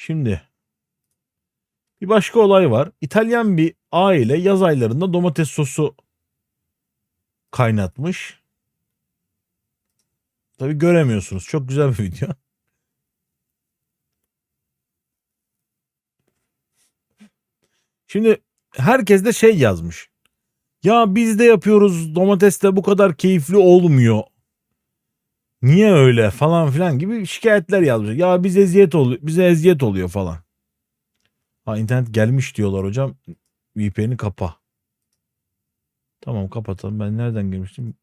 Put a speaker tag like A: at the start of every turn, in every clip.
A: Şimdi bir başka olay var. İtalyan bir aile yaz aylarında domates sosu kaynatmış. Tabi göremiyorsunuz. Çok güzel bir video. Şimdi herkes de şey yazmış. Ya biz de yapıyoruz domates de bu kadar keyifli olmuyor. Niye öyle falan filan gibi şikayetler yazmış. Ya biz eziyet oluyor, bize eziyet oluyor falan. Ha internet gelmiş diyorlar hocam. VPN'i kapa. Tamam kapatalım. Ben nereden girmiştim?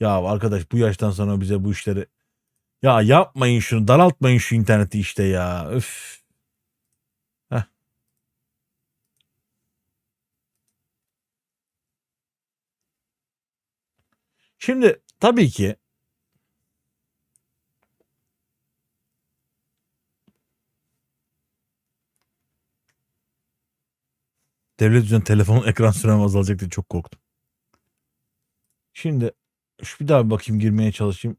A: Ya arkadaş bu yaştan sonra bize bu işleri ya yapmayın şunu daraltmayın şu interneti işte ya. Öf. Şimdi tabii ki devlet yüzünden telefonun ekran sürem azalacak diye çok korktum. Şimdi şu bir daha bir bakayım girmeye çalışayım.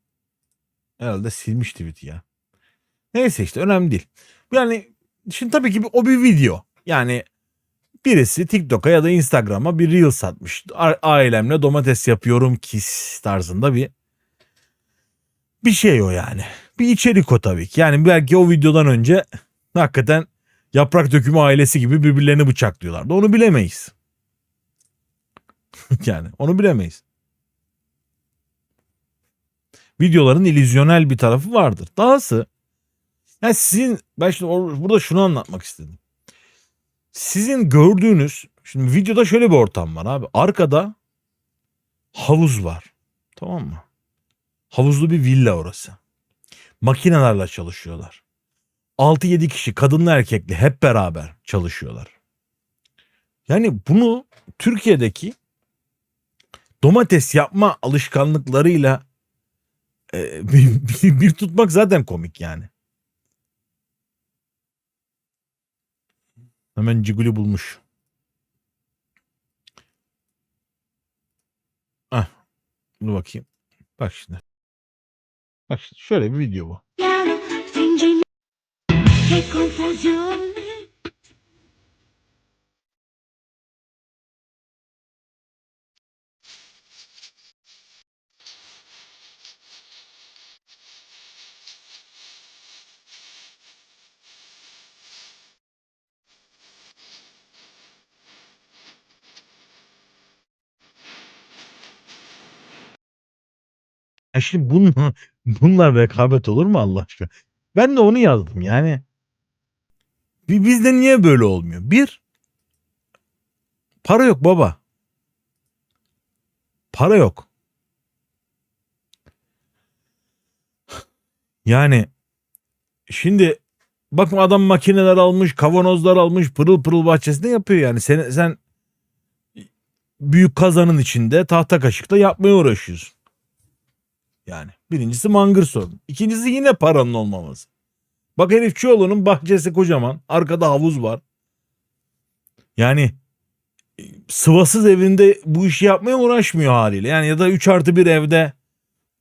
A: Herhalde silmiş tweet'i ya. Neyse işte önemli değil. Yani şimdi tabii ki o bir video. Yani birisi TikTok'a ya da Instagram'a bir reel satmış. Ailemle domates yapıyorum kis tarzında bir bir şey o yani. Bir içerik o tabii ki. Yani belki o videodan önce hakikaten yaprak dökümü ailesi gibi birbirlerini bıçaklıyorlardı. Onu bilemeyiz. yani onu bilemeyiz. Videoların illüzyonel bir tarafı vardır. Dahası yani sizin ben şimdi burada şunu anlatmak istedim. Sizin gördüğünüz şimdi videoda şöyle bir ortam var abi. Arkada havuz var. Tamam mı? Havuzlu bir villa orası. Makinelerle çalışıyorlar. 6-7 kişi kadınlı erkekli hep beraber çalışıyorlar. Yani bunu Türkiye'deki domates yapma alışkanlıklarıyla e, bir, bir- bir tutmak zaten komik yani. Hemen Ciguli bulmuş. Ah, dur bakayım. Bak şimdi. Bak şimdi şöyle bir video bu.
B: Che confusione.
A: Ya şimdi bununla, bunlar rekabet olur mu Allah aşkına? Ben de onu yazdım yani. Bi- Bizde niye böyle olmuyor? Bir, para yok baba. Para yok. Yani şimdi bakın adam makineler almış, kavanozlar almış, pırıl pırıl bahçesinde yapıyor yani. Sen, sen büyük kazanın içinde tahta kaşıkla yapmaya uğraşıyorsun. Yani birincisi mangır sorun. İkincisi yine paranın olmaması. Bak herif Çuoğlu'nun bahçesi kocaman. Arkada havuz var. Yani e, sıvasız evinde bu işi yapmaya uğraşmıyor haliyle. Yani ya da 3 artı bir evde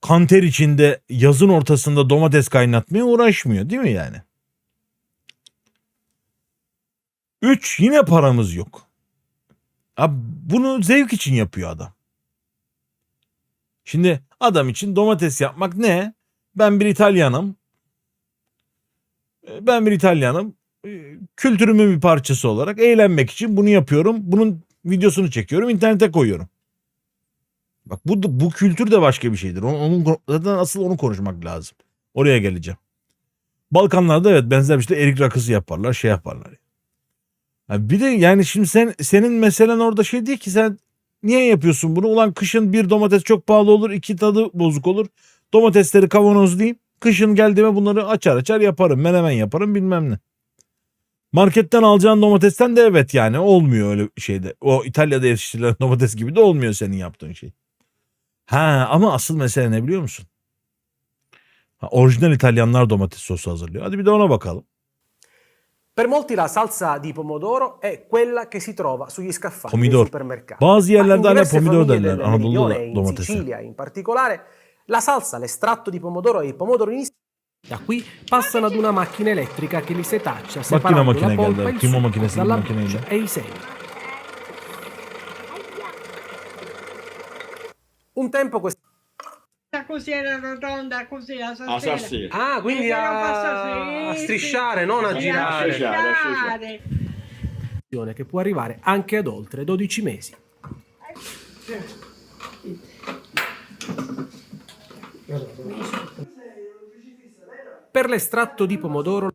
A: kanter içinde yazın ortasında domates kaynatmaya uğraşmıyor değil mi yani? 3 yine paramız yok. Abi bunu zevk için yapıyor adam. Şimdi adam için domates yapmak ne? Ben bir İtalyanım. E, Ben bir İtalyanım. E, Kültürümün bir parçası olarak eğlenmek için bunu yapıyorum. Bunun videosunu çekiyorum, internete koyuyorum. Bak bu bu kültür de başka bir şeydir. Onun, onun zaten asıl onu konuşmak lazım. Oraya geleceğim. Balkanlarda evet benzer bir şey erik rakısı yaparlar, şey yaparlar. Ha bir de yani şimdi sen senin meselen orada şey değil ki sen Niye yapıyorsun bunu? Ulan kışın bir domates çok pahalı olur, iki tadı bozuk olur. Domatesleri kavanozlayayım. Kışın geldiğime bunları açar açar yaparım. Menemen yaparım bilmem ne. Marketten alacağın domatesten de evet yani olmuyor öyle şeyde. O İtalya'da yetiştirilen domates gibi de olmuyor senin yaptığın şey. Ha ama asıl mesele ne biliyor musun? Ha, orijinal İtalyanlar domates sosu hazırlıyor. Hadi bir de ona bakalım.
C: Per molti la salsa di pomodoro è quella che si trova sugli scaffali
A: Pomidoro.
C: dei supermercati.
A: Bazı yerlerde hala pomidor derler Anadolu'da.
C: Sicilia in particolare, la salsa, l'estratto di pomodoro e il pomodoro in Da qui passano ad una macchina elettrica che li setaccia,
A: Macchina
C: separando
A: macchina
C: la polpa e il succo
A: makinesinin
C: dalla buccia e i semi. Un tempo questa...
D: così era rotonda così la
E: Ah,
D: sassera.
E: sì.
C: Ah, quindi
D: E
C: a, a strisciare, non a
D: E
C: girare.
E: strisciare. a
D: strisciare.
C: Che può arrivare anche ad oltre 12 mesi. Per l'estratto di pomodoro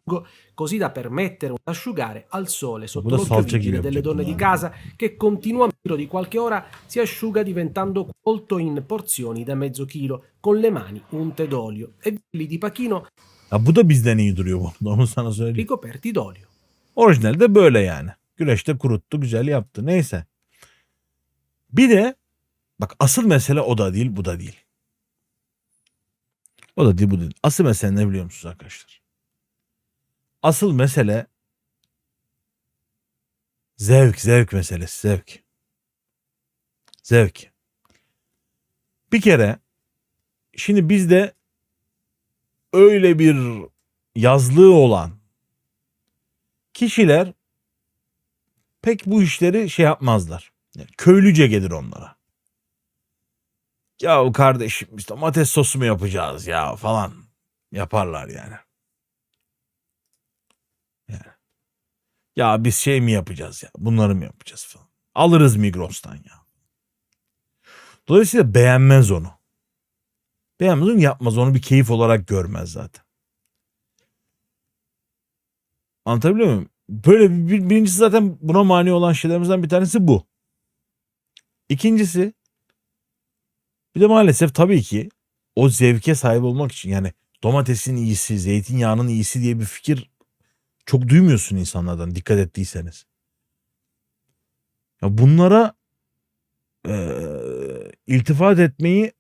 C: così da permettere un asciugare al sole sotto l'occhio vigile delle donne di casa che continua a giro di qualche ora si asciuga diventando colto in porzioni da mezzo chilo con le mani unte d'olio e villi di pachino
A: Ya bu da bizden iyi duruyor bu arada. Onu sana söyleyeyim.
C: ricoperti d'olio.
A: Orijinalde böyle yani. Güneşte kuruttu güzel yaptı. Neyse. Bir de bak asıl mesele o da değil bu da değil. O da değil bu değil. Asıl mesele ne biliyor musunuz arkadaşlar? Asıl mesele zevk zevk meselesi zevk. Zevk. Bir kere şimdi bizde öyle bir yazlığı olan kişiler pek bu işleri şey yapmazlar. Yani köylüce gelir onlara. Ya kardeşim biz domates sosu mu yapacağız ya falan yaparlar yani. Ya biz şey mi yapacağız ya bunları mı yapacağız falan. Alırız Migros'tan ya. Dolayısıyla beğenmez onu. Beğenmez onu yapmaz onu bir keyif olarak görmez zaten. Anlatabiliyor muyum? Böyle bir- birincisi zaten buna mani olan şeylerimizden bir tanesi bu. İkincisi bir de maalesef tabii ki o zevke sahip olmak için yani domatesin iyisi, zeytinyağının iyisi diye bir fikir çok duymuyorsun insanlardan dikkat ettiyseniz. Ya bunlara eee, iltifat etmeyi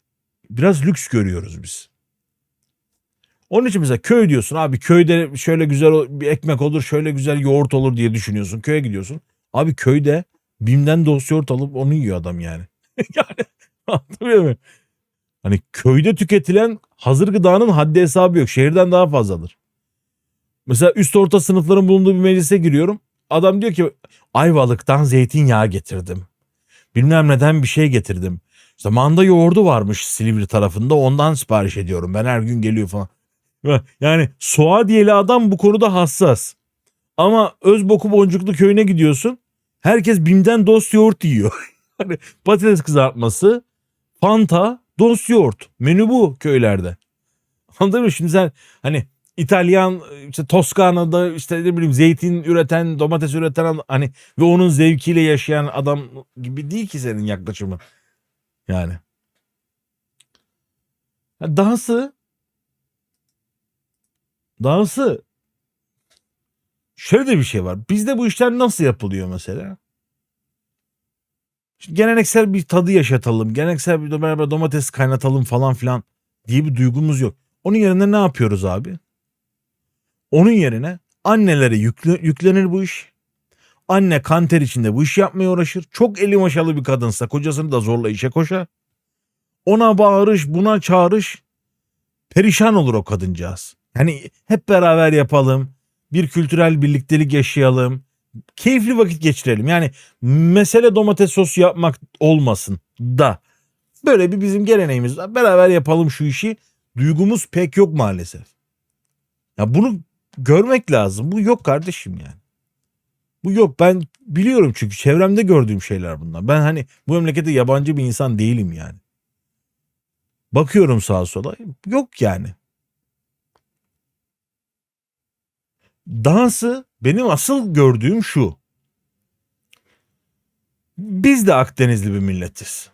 A: biraz lüks görüyoruz biz. Onun için mesela köy diyorsun abi köyde şöyle güzel bir ekmek olur şöyle güzel yoğurt olur diye düşünüyorsun. Köye gidiyorsun. Abi köyde Bim'den dosya yoğurt alıp onu yiyor adam yani. yani anlatabiliyor muyum? Hani köyde tüketilen hazır gıdanın haddi hesabı yok. Şehirden daha fazladır. Mesela üst orta sınıfların bulunduğu bir meclise giriyorum. Adam diyor ki Ayvalık'tan zeytinyağı getirdim. Bilmem neden bir şey getirdim. İşte manda yoğurdu varmış Silivri tarafında ondan sipariş ediyorum. Ben her gün geliyor falan. Yani Suadiyeli adam bu konuda hassas. Ama Özboku Boncuklu köyüne gidiyorsun. Herkes Bim'den dost yoğurt yiyor. hani patates kızartması, Fanta, dost yoğurt. Menü bu köylerde. Anladın mı? Şimdi sen hani İtalyan işte Toskana'da işte ne bileyim zeytin üreten, domates üreten hani ve onun zevkiyle yaşayan adam gibi değil ki senin yaklaşımın. Yani. Ha, Dahası Dahası şöyle de bir şey var. Bizde bu işler nasıl yapılıyor mesela? Geleneksel bir tadı yaşatalım. Geleneksel bir beraber domates kaynatalım falan filan diye bir duygumuz yok. Onun yerine ne yapıyoruz abi? Onun yerine annelere yüklü, yüklenir bu iş. Anne kanter içinde bu işi yapmaya uğraşır. Çok eli maşalı bir kadınsa kocasını da zorla işe koşar. Ona bağırış, buna çağırış. Perişan olur o kadıncağız. Yani hep beraber yapalım. Bir kültürel birliktelik yaşayalım. Keyifli vakit geçirelim. Yani mesele domates sosu yapmak olmasın da. Böyle bir bizim geleneğimiz var. Beraber yapalım şu işi. Duygumuz pek yok maalesef. Ya bunu görmek lazım. Bu yok kardeşim yani. Bu yok. Ben biliyorum çünkü çevremde gördüğüm şeyler bunlar. Ben hani bu memlekete yabancı bir insan değilim yani. Bakıyorum sağa sola. Yok yani. Dansı benim asıl gördüğüm şu. Biz de Akdenizli bir milletiz.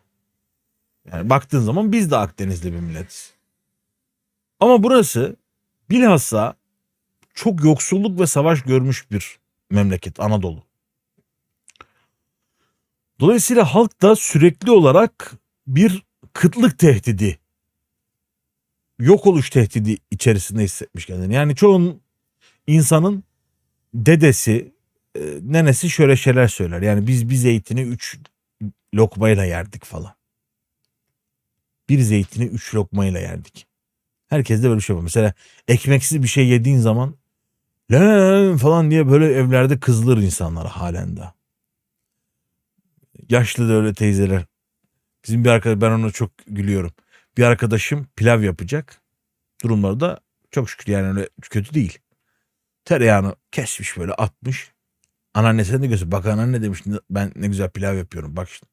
A: Yani baktığın zaman biz de Akdenizli bir milletiz. Ama burası bilhassa çok yoksulluk ve savaş görmüş bir memleket Anadolu. Dolayısıyla halk da sürekli olarak bir kıtlık tehdidi, yok oluş tehdidi içerisinde hissetmiş kendini. Yani çoğun insanın dedesi, e, nenesi şöyle şeyler söyler. Yani biz bir zeytini üç lokmayla yerdik falan. Bir zeytini üç lokmayla yerdik. Herkes de böyle bir şey var. Mesela ekmeksiz bir şey yediğin zaman lan falan diye böyle evlerde kızılır insanlar halen de. Yaşlı da öyle teyzeler. Bizim bir arkadaş ben ona çok gülüyorum. Bir arkadaşım pilav yapacak. Durumları da çok şükür yani öyle kötü değil. Tereyağını kesmiş böyle atmış. Anneannesine de göster. Bak anneanne demiş ben ne güzel pilav yapıyorum bak işte.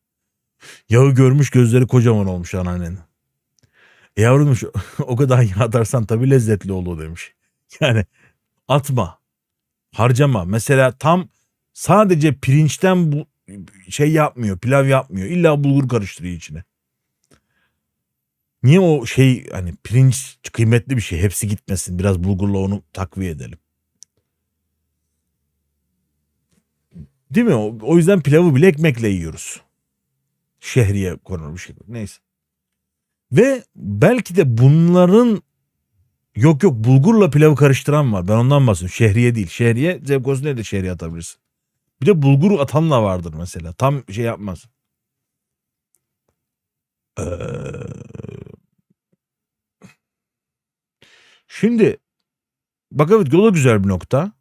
A: Yağı görmüş gözleri kocaman olmuş anneannenin. E yavrum o kadar yağ atarsan tabii lezzetli olur demiş. Yani atma. Harcama. Mesela tam sadece pirinçten bu şey yapmıyor. Pilav yapmıyor. İlla bulgur karıştırıyor içine. Niye o şey hani pirinç kıymetli bir şey. Hepsi gitmesin. Biraz bulgurla onu takviye edelim. Değil mi? O, o yüzden pilavı bile ekmekle yiyoruz. Şehriye konur bir şey. Neyse. Ve belki de bunların yok yok bulgurla pilavı karıştıran var. Ben ondan bahsediyorum. Şehriye değil. Şehriye zevk olsun diye de şehriye atabilirsin. Bir de bulgur atan da vardır mesela. Tam şey yapmaz. Ee, Şimdi bak evet yola güzel bir nokta.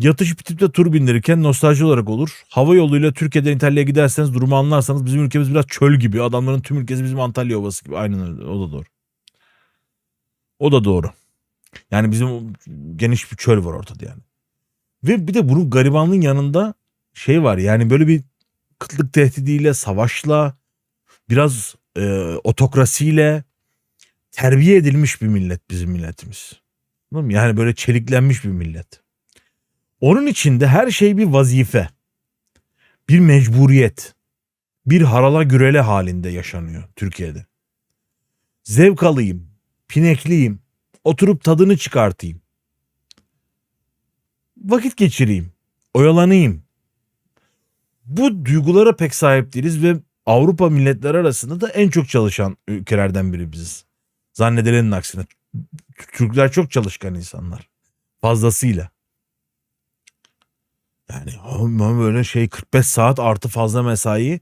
A: Yatış bitip de tur bindirirken nostalji olarak olur. Hava yoluyla Türkiye'den İtalya'ya giderseniz durumu anlarsanız bizim ülkemiz biraz çöl gibi. Adamların tüm ülkesi bizim Antalya Ovası gibi. Aynen öyle. O da doğru. O da doğru. Yani bizim geniş bir çöl var ortada yani. Ve bir de bunun garibanlığın yanında şey var yani böyle bir kıtlık tehdidiyle, savaşla, biraz e, otokrasiyle terbiye edilmiş bir millet bizim milletimiz. Yani böyle çeliklenmiş bir millet. Onun içinde her şey bir vazife, bir mecburiyet, bir harala gürele halinde yaşanıyor Türkiye'de. Zevk alayım, pinekliyim, oturup tadını çıkartayım. Vakit geçireyim, oyalanayım. Bu duygulara pek sahip değiliz ve Avrupa milletleri arasında da en çok çalışan ülkelerden biri biziz. Zannedilenin aksine. Türkler çok çalışkan insanlar. Fazlasıyla. Yani böyle şey 45 saat artı fazla mesai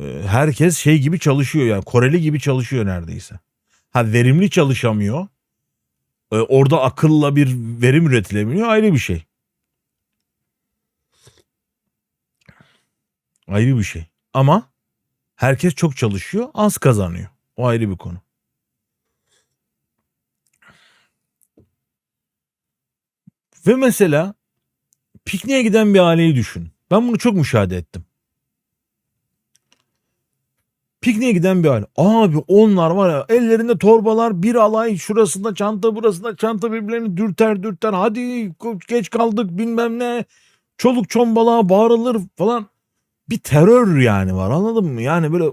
A: e, herkes şey gibi çalışıyor yani Koreli gibi çalışıyor neredeyse. Ha verimli çalışamıyor. E, Orada akılla bir verim üretilemiyor ayrı bir şey. Ayrı bir şey. Ama herkes çok çalışıyor, az kazanıyor. O ayrı bir konu. Ve mesela pikniğe giden bir aileyi düşün. Ben bunu çok müşahede ettim. Pikniğe giden bir aile. Abi onlar var ya ellerinde torbalar bir alay şurasında çanta burasında çanta birbirlerini dürter dürter. Hadi geç kaldık bilmem ne. Çoluk çombalığa bağırılır falan. Bir terör yani var anladın mı? Yani böyle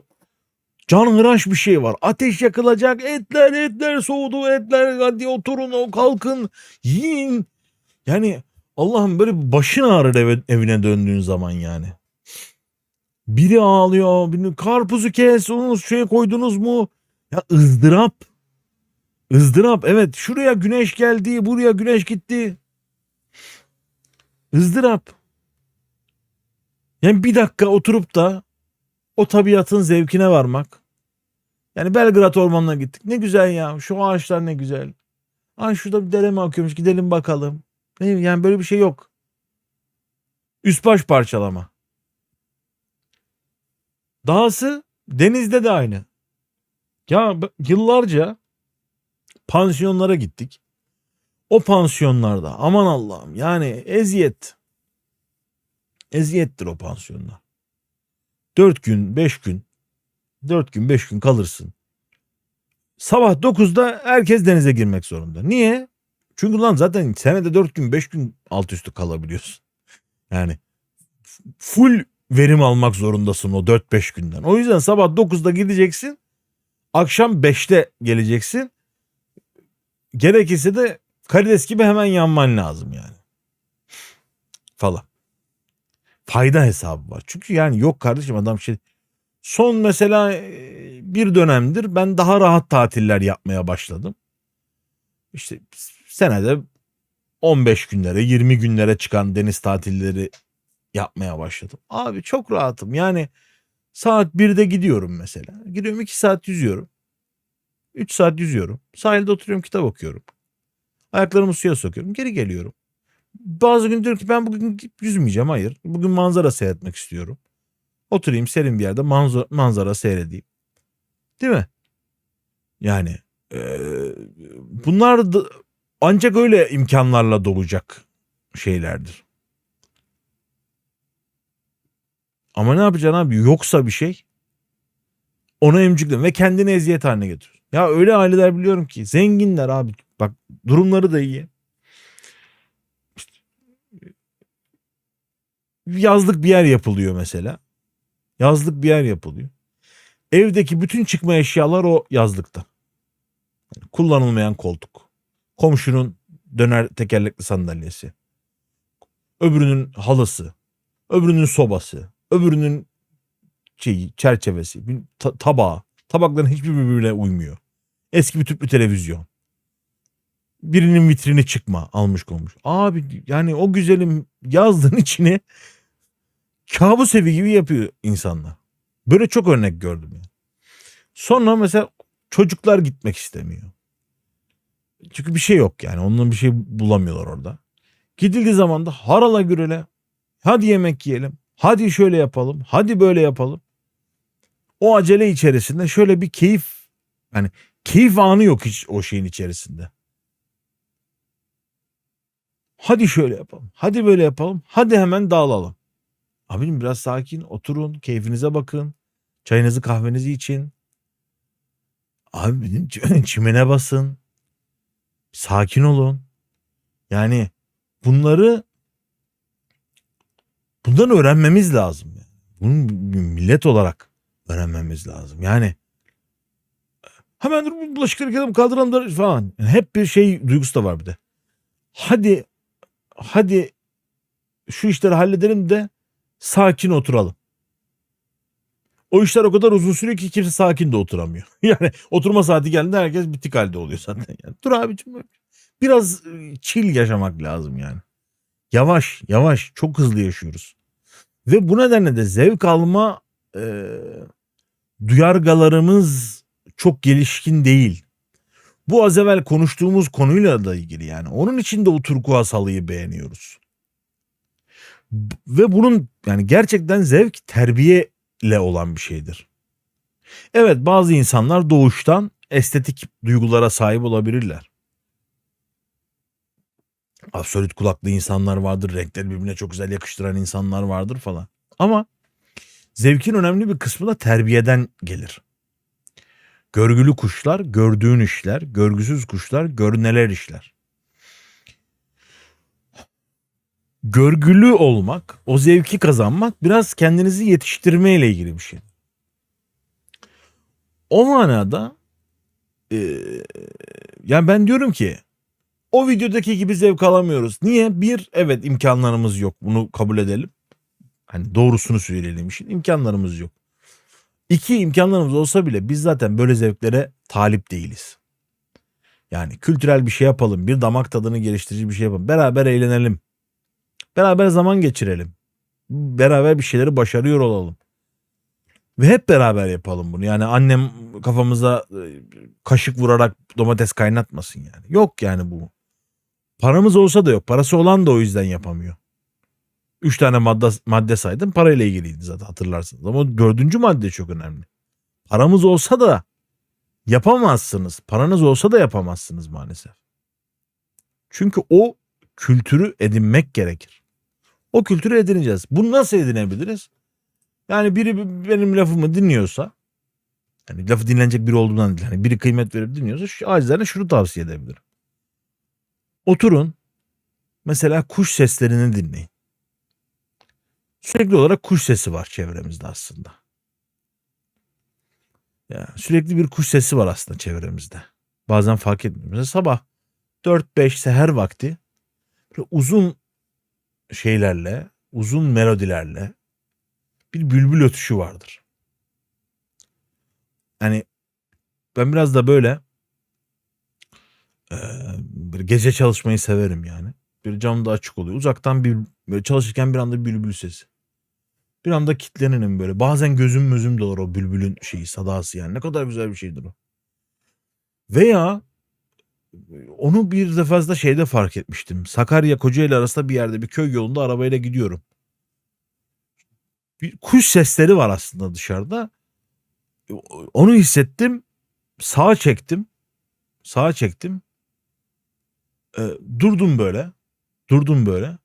A: canhıraş bir şey var. Ateş yakılacak etler etler soğudu etler hadi oturun o kalkın yiyin. Yani Allah'ım böyle başın ağrır eve, evine döndüğün zaman yani. Biri ağlıyor, biri karpuzu kes, onu şeye koydunuz mu? Ya ızdırap. ızdırap evet şuraya güneş geldi, buraya güneş gitti. ızdırap. Yani bir dakika oturup da o tabiatın zevkine varmak. Yani Belgrad ormanına gittik. Ne güzel ya. Şu ağaçlar ne güzel. Ay şurada bir dere mi akıyormuş gidelim bakalım. Yani böyle bir şey yok. Üst baş parçalama. Dahası denizde de aynı. Ya yıllarca pansiyonlara gittik. O pansiyonlarda aman Allah'ım yani eziyet. Eziyettir o pansiyonlar. Dört gün, beş gün, dört gün, beş gün kalırsın. Sabah 9'da herkes denize girmek zorunda. Niye? Çünkü lan zaten senede 4 gün 5 gün alt üstü kalabiliyorsun. Yani full verim almak zorundasın o 4-5 günden. O yüzden sabah 9'da gideceksin. Akşam 5'te geleceksin. Gerekirse de karides gibi hemen yanman lazım yani. Falan. Fayda hesabı var. Çünkü yani yok kardeşim adam şey son mesela e, bir dönemdir ben daha rahat tatiller yapmaya başladım. İşte senede 15 günlere 20 günlere çıkan deniz tatilleri yapmaya başladım. Abi çok rahatım yani saat 1'de gidiyorum mesela. Gidiyorum 2 saat yüzüyorum. 3 saat yüzüyorum. Sahilde oturuyorum kitap okuyorum. Ayaklarımı suya sokuyorum. Geri geliyorum. Bazı gün diyorum ki ben bugün yüzmeyeceğim. Hayır. Bugün manzara seyretmek istiyorum. Oturayım serin bir yerde manzara, manzara seyredeyim. Değil mi? Yani eee, bunlar da ancak öyle imkanlarla dolacak şeylerdir. Ama ne yapacaksın abi? Yoksa bir şey onu emcikle ve kendini eziyet haline getiriyor. Ya öyle aileler biliyorum ki zenginler abi. Bak durumları da iyi. Yazlık bir yer yapılıyor mesela. Yazlık bir yer yapılıyor. Evdeki bütün çıkma eşyalar o yazlıkta. Kullanılmayan koltuk. Komşunun döner tekerlekli sandalyesi. Öbürünün halısı. Öbürünün sobası. Öbürünün şeyi, çerçevesi, ta- tabağı. Tabakların hiçbir birbirine uymuyor. Eski bir tüplü televizyon. Birinin vitrini çıkma almış konmuş. Abi yani o güzelim yazdığın içine kabus evi gibi yapıyor insanlar. Böyle çok örnek gördüm yani. Sonra mesela çocuklar gitmek istemiyor. Çünkü bir şey yok yani. Ondan bir şey bulamıyorlar orada. Gidildiği zaman da harala gürele. Hadi yemek yiyelim. Hadi şöyle yapalım. Hadi böyle yapalım. O acele içerisinde şöyle bir keyif yani keyif anı yok hiç o şeyin içerisinde. Hadi şöyle yapalım. Hadi böyle yapalım. Hadi hemen dağılalım. Abim biraz sakin oturun. Keyfinize bakın. Çayınızı kahvenizi için. Abi benim çimene basın. Sakin olun. Yani bunları bundan öğrenmemiz lazım. Bunu millet olarak öğrenmemiz lazım. Yani hemen bulaşıkları yıkayalım kaldıralım da falan. Yani hep bir şey duygusu da var bir de. Hadi hadi şu işleri halledelim de sakin oturalım. O işler o kadar uzun sürüyor ki kimse sakin de oturamıyor. Yani oturma saati geldiğinde herkes bitik halde oluyor zaten. Yani. Dur abicim biraz e, chill yaşamak lazım yani. Yavaş yavaş çok hızlı yaşıyoruz. Ve bu nedenle de zevk alma e, duyargalarımız çok gelişkin değil. Bu az evvel konuştuğumuz konuyla da ilgili yani. Onun için de o turkuaz halıyı beğeniyoruz. Ve bunun yani gerçekten zevk terbiyeyle olan bir şeydir. Evet bazı insanlar doğuştan estetik duygulara sahip olabilirler. Absolut kulaklı insanlar vardır, renkleri birbirine çok güzel yakıştıran insanlar vardır falan. Ama zevkin önemli bir kısmı da terbiyeden gelir. Görgülü kuşlar gördüğün işler, görgüsüz kuşlar görüneler işler. Görgülü olmak, o zevki kazanmak biraz kendinizi yetiştirme ile ilgili bir şey. O manada eee, yani ben diyorum ki o videodaki gibi zevk alamıyoruz. Niye? Bir, evet imkanlarımız yok. Bunu kabul edelim. Hani doğrusunu söyleyelim işin. imkanlarımız yok. İki, imkanlarımız olsa bile biz zaten böyle zevklere talip değiliz. Yani kültürel bir şey yapalım. Bir damak tadını geliştirici bir şey yapalım. Beraber eğlenelim. Beraber zaman geçirelim. Beraber bir şeyleri başarıyor olalım. Ve hep beraber yapalım bunu. Yani annem kafamıza e, kaşık vurarak domates kaynatmasın yani. Yok yani bu. Paramız olsa da yok. Parası olan da o yüzden yapamıyor. Üç tane madde, madde saydım. Parayla ilgiliydi zaten hatırlarsınız. Ama dördüncü madde çok önemli. Paramız olsa da yapamazsınız. Paranız olsa da yapamazsınız maalesef. Çünkü o kültürü edinmek gerekir. O kültürü edineceğiz. Bunu nasıl edinebiliriz? Yani biri benim lafımı dinliyorsa hani lafı dinlenecek biri olduğundan değil. Hani biri kıymet verip dinliyorsa şu, acizlerine şunu tavsiye edebilirim. Oturun. Mesela kuş seslerini dinleyin. Sürekli olarak kuş sesi var çevremizde aslında. Ya, sürekli bir kuş sesi var aslında çevremizde. Bazen fark etmiyor. Mesela sabah 4-5 seher vakti uzun şeylerle, uzun melodilerle bir bülbül ötüşü vardır. Yani ben biraz da böyle eee, böyle gece çalışmayı severim yani. Bir cam da açık oluyor. Uzaktan bir böyle çalışırken bir anda bülbül sesi. Bir anda kitlenirim böyle. Bazen gözüm mözüm dolar o bülbülün şeyi sadası yani. Ne kadar güzel bir şeydir o. Veya onu bir defasında şeyde fark etmiştim. Sakarya Kocaeli arasında bir yerde bir köy yolunda arabayla gidiyorum. Bir kuş sesleri var aslında dışarıda. Onu hissettim. Sağa çektim. Sağa çektim. Ee, durdum böyle. Durdum böyle.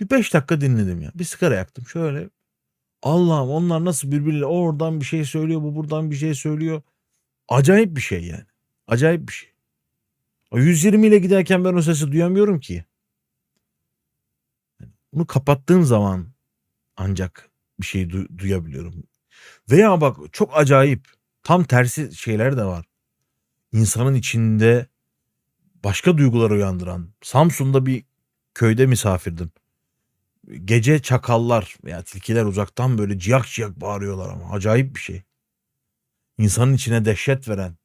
A: Bir beş dakika dinledim ya. Bir sigara yaktım. Şöyle Allah'ım onlar nasıl birbiriyle o oradan bir şey söylüyor bu buradan bir şey söylüyor. Acayip bir şey yani. Acayip bir şey. O 120 ile giderken ben o sesi duyamıyorum ki. Bunu kapattığım zaman ancak bir şey du- duyabiliyorum. Veya bak çok acayip tam tersi şeyler de var. İnsanın içinde başka duygular uyandıran. Samsun'da bir köyde misafirdim. Gece çakallar veya tilkiler uzaktan böyle ciyak ciyak bağırıyorlar ama acayip bir şey. İnsanın içine dehşet veren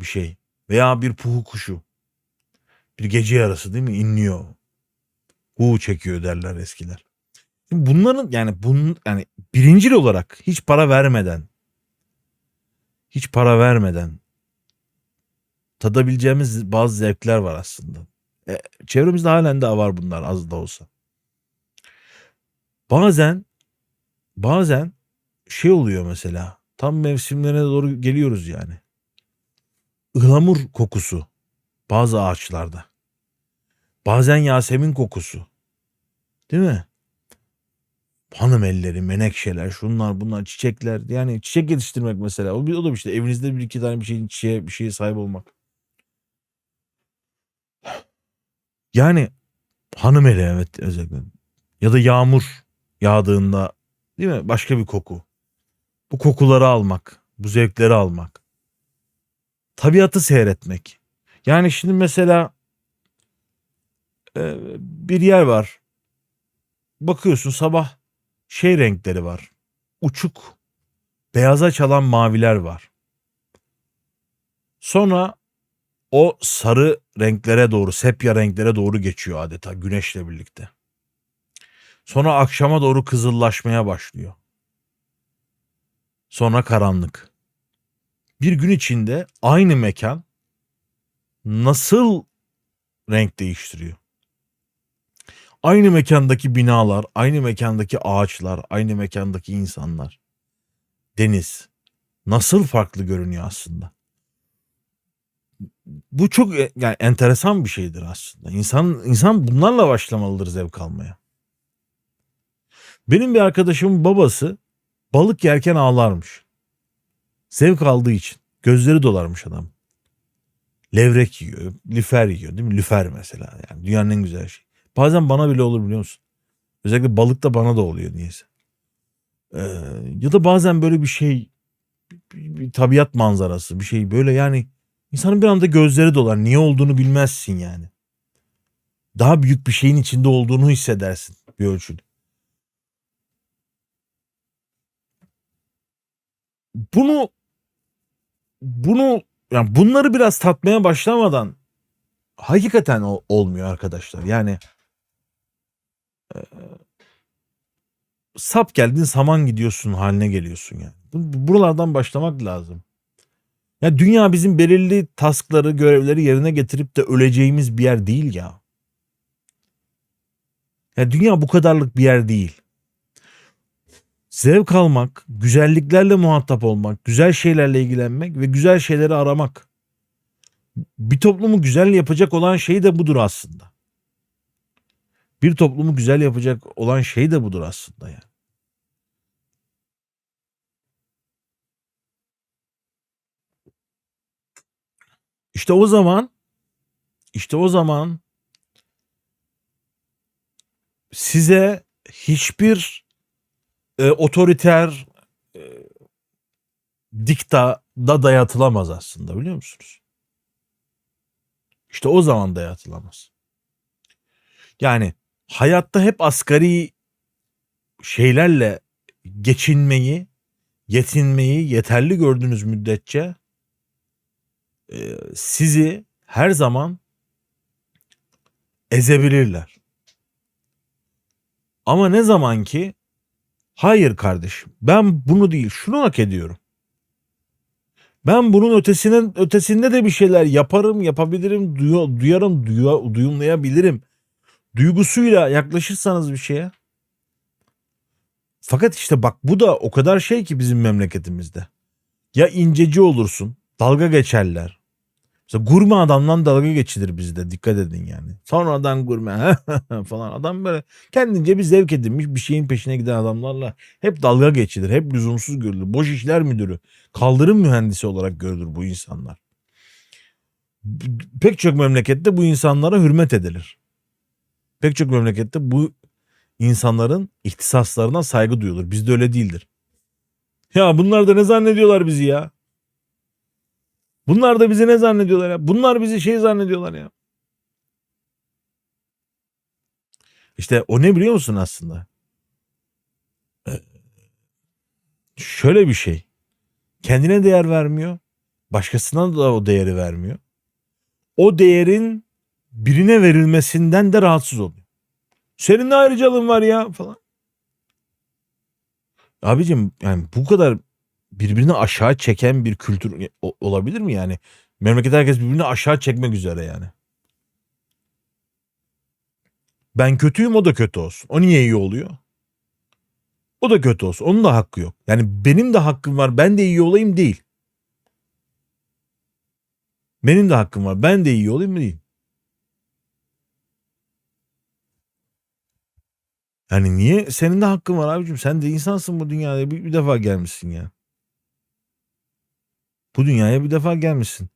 A: bir şey. Veya bir puhu kuşu. Bir gece yarası değil mi? İnliyor. Hu çekiyor derler eskiler. Bunların yani bunun yani birincil olarak hiç para vermeden hiç para vermeden tadabileceğimiz bazı zevkler var aslında. E, çevremizde halen daha var bunlar az da olsa. Bazen bazen şey oluyor mesela tam mevsimlerine doğru geliyoruz yani. Ihlamur kokusu bazı ağaçlarda. Bazen Yasemin kokusu. Değil mi? Hanım elleri, menekşeler, şunlar bunlar, çiçekler. Yani çiçek yetiştirmek mesela. O, bir- o da işte evinizde bir iki tane bir şeyin çiçeğe, bir şeye sahip olmak. Yani hanım eli evet özellikle. Ya da yağmur yağdığında değil mi? Başka bir koku. Bu kokuları almak, bu zevkleri almak. Tabiatı seyretmek. Yani şimdi mesela e, bir yer var. Bakıyorsun sabah şey renkleri var. Uçuk beyaza çalan maviler var. Sonra o sarı renklere doğru, sepya renklere doğru geçiyor adeta güneşle birlikte. Sonra akşama doğru kızıllaşmaya başlıyor. Sonra karanlık. Bir gün içinde aynı mekan nasıl renk değiştiriyor? Aynı mekandaki binalar, aynı mekandaki ağaçlar, aynı mekandaki insanlar, deniz nasıl farklı görünüyor aslında? Bu çok e- yani enteresan bir şeydir aslında. İnsan insan bunlarla başlamalıdır zevk almaya. Benim bir arkadaşımın babası balık yerken ağlarmış. Zevk aldığı için. Gözleri dolarmış adam. Levrek yiyor, lüfer yiyor değil mi? Lüfer mesela yani dünyanın en güzel şeyi. Bazen bana bile olur biliyor musun? Özellikle balık da bana da oluyor niyeyse. Ee, ya da bazen böyle bir şey bir, bir tabiat manzarası bir şey böyle yani insanın bir anda gözleri dolar. Niye olduğunu bilmezsin yani. Daha büyük bir şeyin içinde olduğunu hissedersin bir ölçüde. Bunu bunu yani bunları biraz tatmaya başlamadan hakikaten olmuyor arkadaşlar. Yani e, sap geldin saman gidiyorsun haline geliyorsun yani. Bu- Buralardan başlamak lazım. Ya dünya bizim belirli taskları, görevleri yerine getirip de öleceğimiz bir yer değil ya. Ya dünya bu kadarlık bir yer değil. Zevk almak, güzelliklerle muhatap olmak, güzel şeylerle ilgilenmek ve güzel şeyleri aramak. Bir toplumu güzel yapacak olan şey de budur aslında. Bir toplumu güzel yapacak olan şey de budur aslında yani. İşte o zaman işte o zaman size hiçbir e, otoriter e, dikta da dayatılamaz aslında biliyor musunuz? İşte o zaman dayatılamaz. Yani hayatta hep asgari şeylerle geçinmeyi, yetinmeyi yeterli gördüğünüz müddetçe e, sizi her zaman ezebilirler. Ama ne zaman ki hayır kardeşim ben bunu değil şunu hak ediyorum. Ben bunun ötesinin ötesinde de bir şeyler yaparım, yapabilirim, duyu- duyarım, duyu- duyumlayabilirim. Duygusuyla yaklaşırsanız bir şeye. Fakat işte bak bu da o kadar şey ki bizim memleketimizde. Ya inceci olursun, dalga geçerler. Mesela gurme adamdan dalga geçilir bizde dikkat edin yani. Sonradan gurme falan adam böyle kendince bir zevk edinmiş bir şeyin peşine giden adamlarla hep dalga geçilir. Hep lüzumsuz görülür. Boş işler müdürü, kaldırım mühendisi olarak görülür bu insanlar. Pek çok memlekette bu insanlara hürmet edilir. Pek çok memlekette bu insanların ihtisaslarına saygı duyulur. Bizde öyle değildir. Ya bunlar da ne zannediyorlar bizi ya? Bunlar da bizi ne zannediyorlar ya? Bunlar bizi şey zannediyorlar ya. İşte o ne biliyor musun aslında? Ee, Şöyle bir şey. Kendine değer vermiyor. Başkasına da o değeri vermiyor. O değerin birine verilmesinden de rahatsız oluyor. Senin ne ayrıcalığın var ya falan. Abicim yani bu kadar birbirini aşağı çeken bir kültür olabilir mi yani? Memleket herkes birbirini aşağı çekmek üzere yani. Ben kötüyüm o da kötü olsun. O niye iyi oluyor? O da kötü olsun. Onun da hakkı yok. Yani benim de hakkım var. Ben de iyi olayım değil. Benim de hakkım var. Ben de iyi olayım değil. Yani niye? Senin de hakkın var abicim. Sen de insansın bu dünyaya. Bir, bir defa gelmişsin ya. Bu dünyaya bir defa gelmişsin.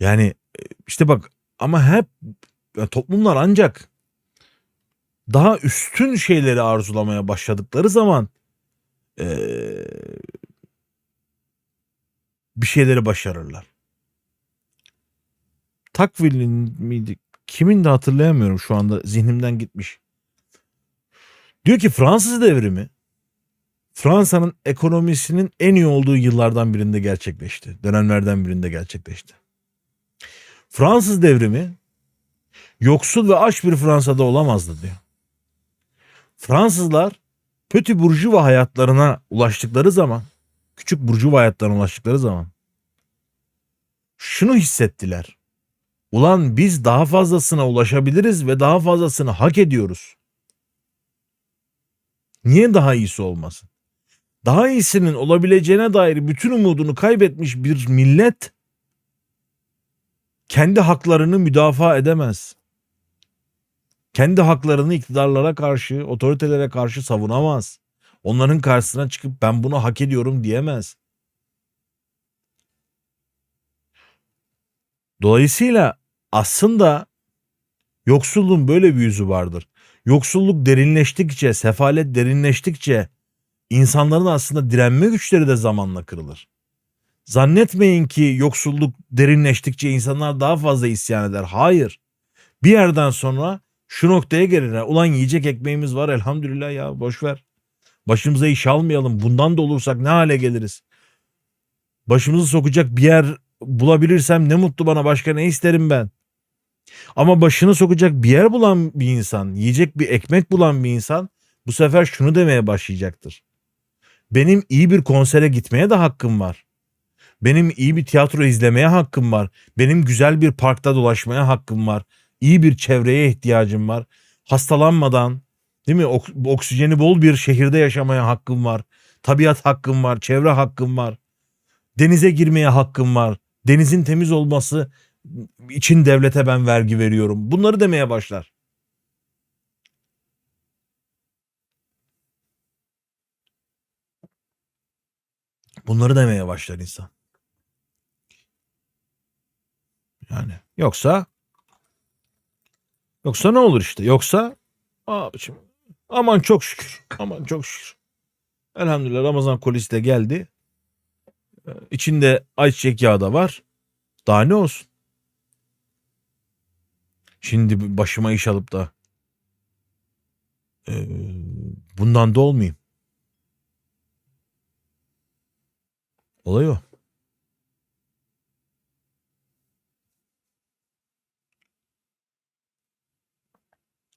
A: Yani e, işte bak ama hep ya toplumlar ancak daha üstün şeyleri arzulamaya başladıkları zaman eee, bir şeyleri başarırlar. Takvil'in miydi? Kimin de hatırlayamıyorum şu anda zihnimden gitmiş. Diyor ki Fransız devrimi Fransa'nın ekonomisinin en iyi olduğu yıllardan birinde gerçekleşti. Dönemlerden birinde gerçekleşti. Fransız devrimi yoksul ve aç bir Fransa'da olamazdı diyor. Fransızlar pötü burjuva hayatlarına ulaştıkları zaman, küçük burjuva hayatlarına ulaştıkları zaman şunu hissettiler. Ulan biz daha fazlasına ulaşabiliriz ve daha fazlasını hak ediyoruz. Niye daha iyisi olmasın? Daha iyisinin olabileceğine dair bütün umudunu kaybetmiş bir millet kendi haklarını müdafaa edemez. Kendi haklarını iktidarlara karşı, otoritelere karşı savunamaz. Onların karşısına çıkıp ben bunu hak ediyorum diyemez. Dolayısıyla aslında yoksulluğun böyle bir yüzü vardır. Yoksulluk derinleştikçe, sefalet derinleştikçe insanların aslında direnme güçleri de zamanla kırılır. Zannetmeyin ki yoksulluk derinleştikçe insanlar daha fazla isyan eder. Hayır. Bir yerden sonra şu noktaya gelirler. Ulan yiyecek ekmeğimiz var elhamdülillah ya boş ver. Başımıza iş almayalım. Bundan da olursak ne hale geliriz? Başımızı sokacak bir yer bulabilirsem ne mutlu bana başka ne isterim ben. Ama başını sokacak bir yer bulan bir insan, yiyecek bir ekmek bulan bir insan bu sefer şunu demeye başlayacaktır. Benim iyi bir konsere gitmeye de hakkım var. Benim iyi bir tiyatro izlemeye hakkım var. Benim güzel bir parkta dolaşmaya hakkım var. İyi bir çevreye ihtiyacım var. Hastalanmadan, değil mi? Ok- oksijeni bol bir şehirde yaşamaya hakkım var. Tabiat hakkım var, çevre hakkım var. Denize girmeye hakkım var. Denizin temiz olması için devlete ben vergi veriyorum. Bunları demeye başlar. Bunları demeye başlar insan. Yani yoksa yoksa ne olur işte? Yoksa abicim aman çok şükür. Aman çok şükür. Elhamdülillah Ramazan kolisi de geldi. Ee, İçinde ayçiçek yağı da var. Daha ne olsun? Şimdi başıma iş alıp da eee, bundan da olmayayım. Olay o.